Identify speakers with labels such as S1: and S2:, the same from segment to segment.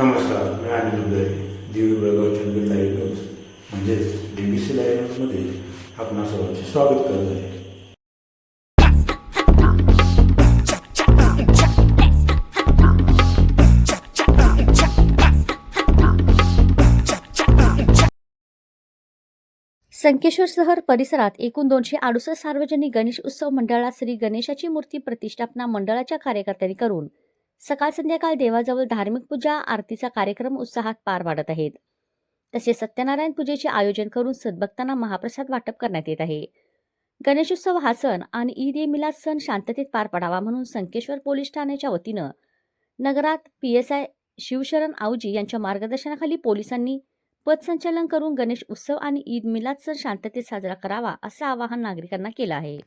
S1: नमस्कार मी Anil Uday दिवी Belgaum Chandgad live news म्हणजेच D B C live न्यूजमध्ये आपणा सर्वांचे स्वागत करत आहे.
S2: संकेश्वर शहर परिसरात एकूण दोनशे अडुसष्ट सार्वजनिक गणेश उत्सव मंडळात श्री गणेशाची मूर्ती प्रतिष्ठापना मंडळाच्या कार्यकर्त्यांनी करून सकाळ संध्याकाळ देवाजवळ धार्मिक पूजा आरतीचा कार्यक्रम उत्साहात पार पाडत आहेत. तसेच सत्यनारायण पूजेचे आयोजन करून सद्भक्तांना महाप्रसाद वाटप करण्यात येत आहे. गणेशोत्सव हा सण आणि ईद ए मिलाद सण शांततेत पार पडावा म्हणून संकेश्वर पोलीस ठाण्याच्या वतीनं नगरात P S I Shivsharan Avaji यांच्या मार्गदर्शनाखाली पोलिसांनी पथसंचलन करून गणेश उत्सव आणि ईद मिलाद सण शांततेत साजरा करावा असं आवाहन नागरिकांना केलं आहे.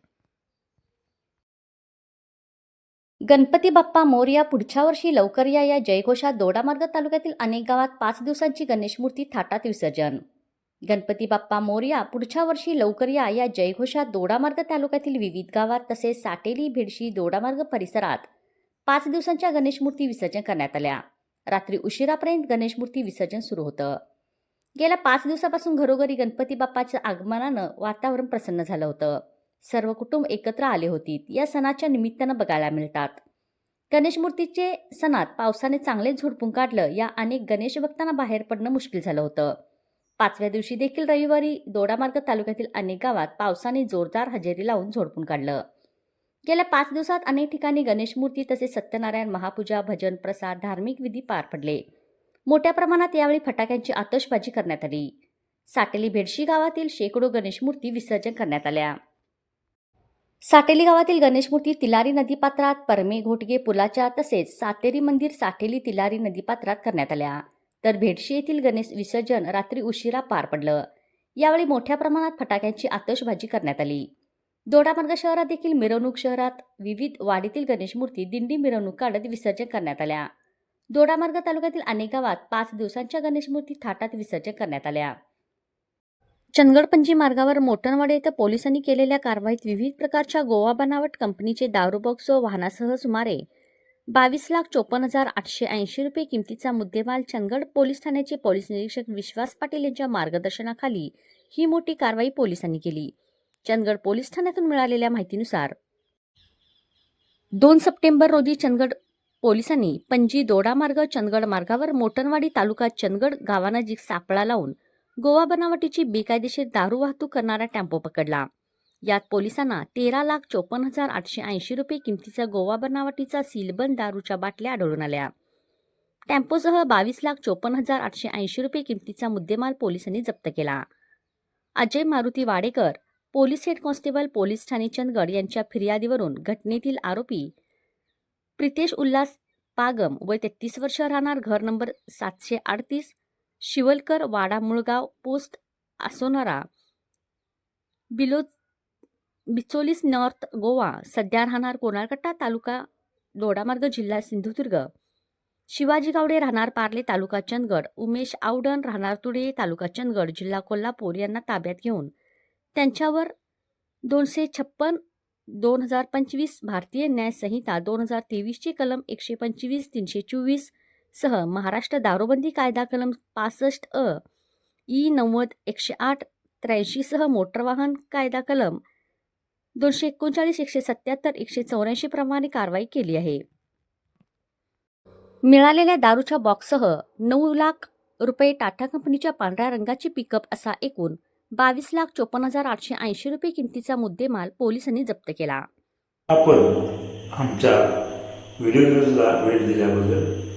S2: गणपती बाप्पा मोरया पुढच्या वर्षी लवकर या या जयघोषात दोडामार्ग तालुक्यातील अनेक गावात पाच दिवसांची गणेश मूर्ती थाटात विसर्जन. गणपती बाप्पा मोरया पुढच्या वर्षी लवकर या या जयघोषात दोडामार्ग तालुक्यातील विविध गावात तसेच साटेली भेडशी दोडामार्ग परिसरात पाच दिवसांच्या गणेश मूर्ती विसर्जन करण्यात आल्या. रात्री उशिरापर्यंत गणेश मूर्ती विसर्जन सुरू होतं. गेल्या पाच दिवसापासून घरोघरी गणपती बाप्पाच्या आगमनानं वातावरण प्रसन्न झालं होतं. सर्व कुटुंब एकत्र आले होते. या सणाच्या निमित्तानं बघायला मिळतात. गणेश मूर्तीचे सणात पावसाने चांगले झोडपून काढलं या अनेक गणेश भक्तांना बाहेर पडणं मुश्किल झालं होतं. पाचव्या दिवशी देखील रविवारी दोडामार्ग तालुक्यातील अनेक गावात पावसाने जोरदार हजेरी लावून झोडपून काढलं. गेल्या पाच दिवसात अनेक ठिकाणी गणेश मूर्ती तसेच सत्यनारायण महापूजा भजन प्रसाद धार्मिक विधी पार पडले. मोठ्या प्रमाणात यावेळी फटाक्यांची आतषबाजी करण्यात आली. साटेली भेडशी गावातील शेकडो गणेश मूर्ती विसर्जन करण्यात आल्या. साटेली गावातील गणेशमूर्ती तिलारी नदीपात्रात परमे घोटगे पुलाच्या तसेच सातेरी मंदिर साठेली तिलारी नदीपात्रात करण्यात आल्या. तर भेडशी येथील गणेश विसर्जन रात्री उशिरा पार पडलं. यावेळी मोठ्या प्रमाणात फटाक्यांची आतषबाजी करण्यात आली. दोडामार्ग शहरात देखील मिरवणूक शहरात विविध वाडीतील गणेशमूर्ती दिंडी मिरवणूक काढत विसर्जन करण्यात आल्या. दोडामार्ग तालुक्यातील अनेक गावात पाच दिवसांच्या गणेशमूर्ती थाटात विसर्जन करण्यात आल्या. चंदगडपंजी मार्गावर मोटणवाडे येथे पोलिसांनी केलेल्या कारवाईत विविध प्रकारच्या गोवा बनावट कंपनीचे दारूबॉक्स व वाहनासह सुमारे बावीस लाख चोपन्न हजार आठशे ऐंशी रुपये किमतीचा मुद्देमाल चंदगड पोलीस ठाण्याचे पोलीस निरीक्षक विश्वास पाटील यांच्या मार्गदर्शनाखाली ही मोठी कारवाई पोलिसांनी केली. चंदगड पोलीस ठाण्यातून मिळालेल्या माहितीनुसार दोन सप्टेंबर रोजी चंदगड पोलिसांनी पणजी दोडा मार्ग चंदगड मार्गावर मोटनवाडी तालुका चंदगड गावानजीक सापळा लावून गोवा बनावटीची बेकायदेशीर दारू वाहतूक करणारा टेम्पो पकडला. यात पोलिसांना तेरा लाख चोपन्न हजार आठशे ऐंशी रुपये किमतीचा गोवा बनावटीचा सीलबंद दारूच्या बाटल्या आढळून आल्या. टेम्पोसह बावीस लाख चोपन्न हजार आठशे ऐंशी रुपये किमतीचा मुद्देमाल पोलिसांनी जप्त केला. Ajay Maruti Wadekar police head constable police Thane Chandgad यांच्या फिर्यादीवरून घटनेतील आरोपी प्रितेश उल्हास पागम वय तेहतीस वर्ष राहणार घर नंबर सातशे अडतीस शिवलकर वाडा मुळगाव पोस्ट आसोनारा बिलो बिचोलीस नॉर्थ गोवा सध्या राहणार कोणाळकट्टा तालुका दोडामार्ग जिल्हा सिंधुदुर्ग. शिवाजी गावडे राहणार पार्ले तालुका चंदगड उमेश आवडण राहणार तुडे तालुका चंदगड जिल्हा कोल्हापूर यांना ताब्यात घेऊन. त्यांच्यावर दोनशे छप्पन दोन हजार पंचवीस भारतीय न्याय संहिता दोन हजार तेवीसचे कलम एकशे पंचवीस तीनशे चोवीस सह महाराष्ट्र दारूबंदी कायदा कलम पासष्ट अ ई नव्वद एकशे आठ त्र्याऐंशीसह मोटर वाहन कायदा कलम दोनशे एकोणचाळीस एकशे सत्याहत्तर एकशे चौऱ्याऐंशी प्रमाणे कारवाई केली आहे. मिळालेल्या दारूच्या बॉक्ससह नऊ लाख रुपये टाटा कंपनीच्या पांढऱ्या रंगाची पिकअप असा एकूण बावीस लाख चोपन्न हजार आठशे ऐंशी रुपये किमतीचा मुद्देमाल पोलिसांनी जप्त केला.
S1: आपण आमच्या व्हिडिओ न्यूजला वेळ दिल्याबद्दल